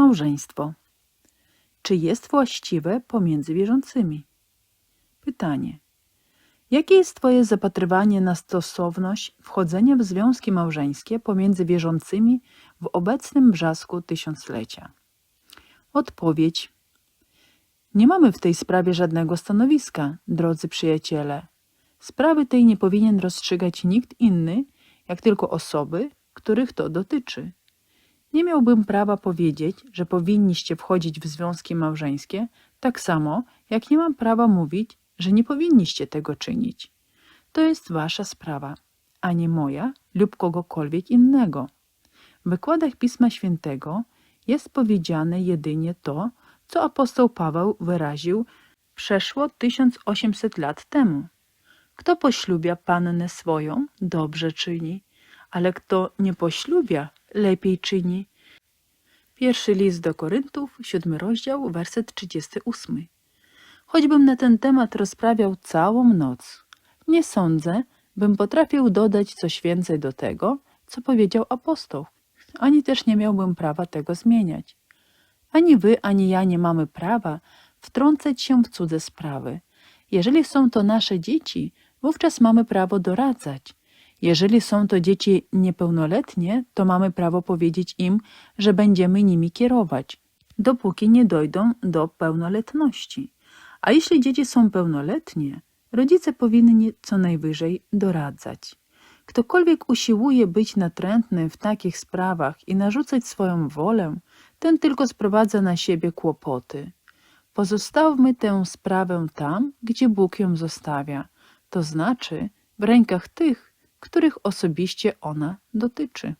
Małżeństwo. Czy jest właściwe pomiędzy wierzącymi? Pytanie. Jakie jest Twoje zapatrywanie na stosowność wchodzenia w związki małżeńskie pomiędzy wierzącymi w obecnym brzasku tysiąclecia? Odpowiedź. Nie mamy w tej sprawie żadnego stanowiska, drodzy przyjaciele. Sprawy tej nie powinien rozstrzygać nikt inny, jak tylko osoby, których to dotyczy. Nie miałbym prawa powiedzieć, że powinniście wchodzić w związki małżeńskie, tak samo jak nie mam prawa mówić, że nie powinniście tego czynić. To jest wasza sprawa, a nie moja lub kogokolwiek innego. W wykładach Pisma Świętego jest powiedziane jedynie to, co apostoł Paweł wyraził przeszło 1800 lat temu. Kto poślubia pannę swoją, dobrze czyni, ale kto nie poślubia, lepiej czyni. Pierwszy list do Koryntów, siódmy rozdział, werset 38. Choćbym na ten temat rozprawiał całą noc, nie sądzę, bym potrafił dodać coś więcej do tego, co powiedział apostoł, ani też nie miałbym prawa tego zmieniać. Ani wy, ani ja nie mamy prawa wtrącać się w cudze sprawy. Jeżeli są to nasze dzieci, wówczas mamy prawo doradzać. Jeżeli są to dzieci niepełnoletnie, to mamy prawo powiedzieć im, że będziemy nimi kierować, dopóki nie dojdą do pełnoletności. A jeśli dzieci są pełnoletnie, rodzice powinni co najwyżej doradzać. Ktokolwiek usiłuje być natrętny w takich sprawach i narzucać swoją wolę, ten tylko sprowadza na siebie kłopoty. Pozostawmy tę sprawę tam, gdzie Bóg ją zostawia, to znaczy w rękach tych, których osobiście ona dotyczy.